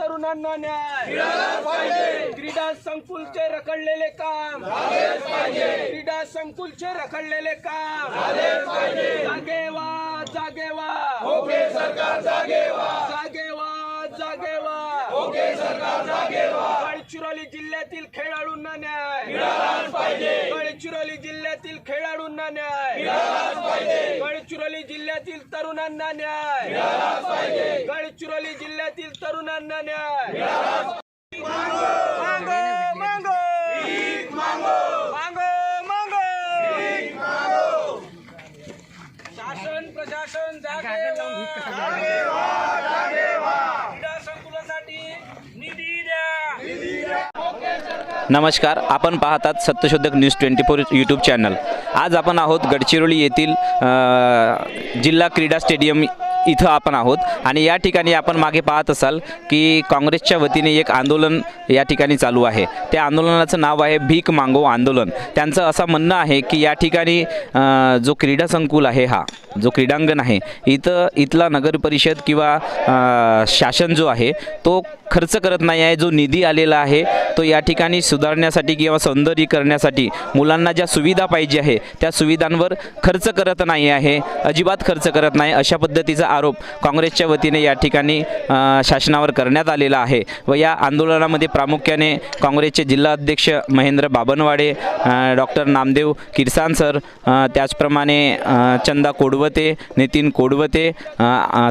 तरुणांना न्याय. क्रीडा संकुलचे रखडलेले काम. क्रीडा संकुलचे रखडलेले काम. जागेवा जागेवा. जागेवा जागेवा. गडचिरोली जिल्ह्यातील खेळाडूंना न्याय. गडचिरोली जिल्ह्यातील खेळाडूंना न्याय. गडचिरोली जिल्ह्यातील तरुणांना न्याय. गडचिरोली जिल्ह्यातील तरुणांना न्याय. मागो मागो मागो. मागो. शासन प्रशासन जागेवा क्रीडा संकुलासाठी निधी द्या नमस्कार आपण पाहतात Satyashodhak news twenty four YouTube channel. आज आपण आहोत गडचिरोली येथील जिल्हा क्रीडा स्टेडियम इथं आपण आहोत. आणि या ठिकाणी आपण मागे पाहत असाल की काँग्रेसच्या वतीने एक आंदोलन या ठिकाणी चालू आहे. त्या आंदोलनाचं नाव आहे भीक मागो आंदोलन. त्यांचं असं म्हणणं आहे की या ठिकाणी जो क्रीडा संकुल आहे हा जो क्रीडांगण आहे इथं इथला नगर परिषद किंवा शासन जो आहे तो खर्च करत नाही आहे जो निधी आलेला आहे तो या ठिकाणी सुधारण्यासाठी किंवा सौंदर्यीकरण्यासाठी मुलांना ज्या सुविधा पाहिजे आहे त्या सुविधांवर खर्च करत नाही आहे अजिबात खर्च करत नाही अशा पद्धतीचा आरोप काँग्रेसच्या वतीने या ठिकाणी शासनावर करण्यात आलेला आहे व या आंदोलनामध्ये प्रामुख्याने काँग्रेसचे जिल्हाध्यक्ष महेंद्र बाबनवाडे डॉक्टर नामदेव किरसान सर त्याचप्रमाणे चंदा कोडवते नितीन कोडवते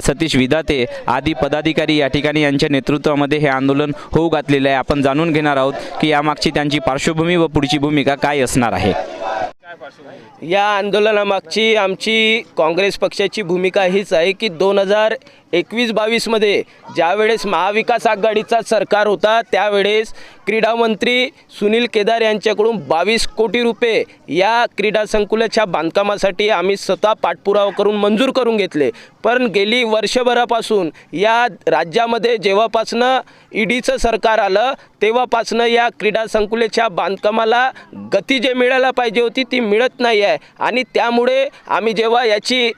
सतीश विदाते आदी पदाधिकारी या ठिकाणी यांच्या नेतृत्वामध्ये हे आंदोलन होऊ घातलेलं आहे. आपण जाणून घेणार आहोत की यामागची त्यांची पार्श्वभूमी व पुढची भूमिका काय असणार आहे. या आंदोलनामागची आमची काँग्रेस पक्षाची भूमिका हीच आहे की दोन हजार एकवीस बावीसमध्ये ज्यावेळेस महाविकास आघाडीचा सरकार होता त्यावेळेस क्रीडामंत्री सुनील केदार यांच्याकडून बावीस कोटी रुपये या क्रीडा संकुलाच्या बांधकामासाठी आम्ही स्वतः पाठपुरावा करून मंजूर करून घेतले. पण गेली वर्षभरापासून या राज्यामध्ये जेव्हापासनं ईडीचं सरकार आलं तेव्हापासनं या क्रीडा संकुलेच्या बांधकामाला गती जे मिळायला पाहिजे होती ती मिळत नाही आहे. आणि त्यामुळे आम्ही जेव्हा याची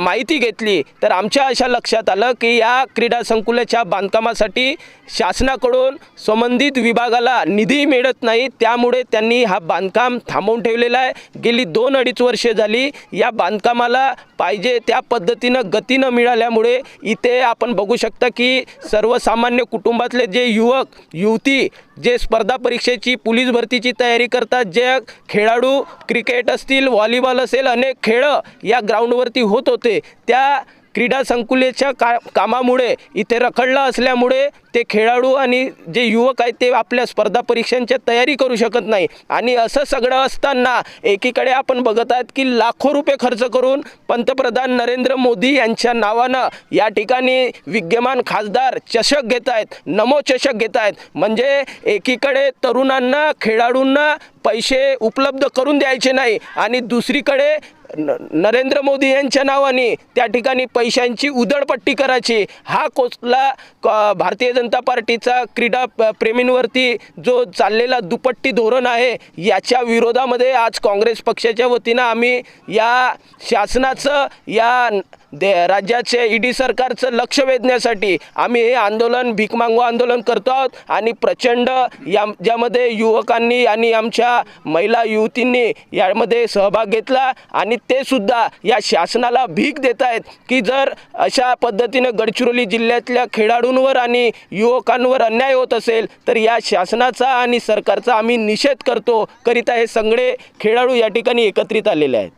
माहिती घेतली तर आमच्या अशा लक्षात आलं की या क्रीडा संकुलाच्या बांधकामासाठी शासनाकडून संबंधित विभागाला निधी मिळत नाही. त्यामुळे त्यांनी हा बांधकाम थांबवून ठेवलेला आहे. गेली दोन अडीच वर्षे झाली या बांधकामाला पाहिजे त्या पद्धतीनं गती न मिळाल्यामुळे इथे आपण बघू शकता की सर्वसामान्य कुटुंबातले जे युवक युवती जे स्पर्धा परीक्षेची पोलीस भरतीची तयारी करतात जे खेळाडू क्रिकेट असतील व्हॉलीबॉल असेल अनेक खेळं या ग्राउंडवरती होत होते. त्या क्रीडा संकुलेच्या का कामामुळे इथे रखडलं असल्यामुळे ते खेळाडू आणि जे युवक आहेत ते आपल्या स्पर्धा परीक्षांच्या तयारी करू शकत नाही. आणि असं सगळं असताना एकीकडे आपण बघत आहात की लाखो रुपये खर्च करून पंतप्रधान नरेंद्र मोदी यांच्या नावानं या ठिकाणी विद्यमान खासदार चषक घेत आहेत नमो चषक घेत आहेत. म्हणजे एकीकडे तरुणांना खेळाडूंना पैसे उपलब्ध करून द्यायचे नाही आणि दुसरीकडे नरेंद्र मोदी यांच्या नावाने त्या ठिकाणी पैशांची उधळपट्टी करायची. हा कोसला क- भारतीय जनता पार्टीचा क्रीडा प- प्रेमींवरती जो चाललेला दुपट्टी धोरण आहे याच्या विरोधामध्ये आज काँग्रेस पक्षाच्या वतीनं आम्ही या शासनाचं या दे राज्याचे ईडी सरकारचं लक्ष वेधण्यासाठी आम्ही हे आंदोलन भीकमांगो आंदोलन करतो आहोत आणि प्रचंड या ज्यामध्ये युवकांनी आणि आमच्या महिला युवतींनी यामध्ये सहभाग घेतला आणि ते सुद्धा या शासनाला भीक देत आहेत की जर अशा पद्धतीनं गडचिरोली जिल्ह्यातल्या खेळाडूंवर आणि युवकांवर अन्याय होत असेल तर या शासनाचा आणि सरकारचा आम्ही निषेध करतो करिता हे सगळे खेळाडू या ठिकाणी एकत्रित आलेले आहेत.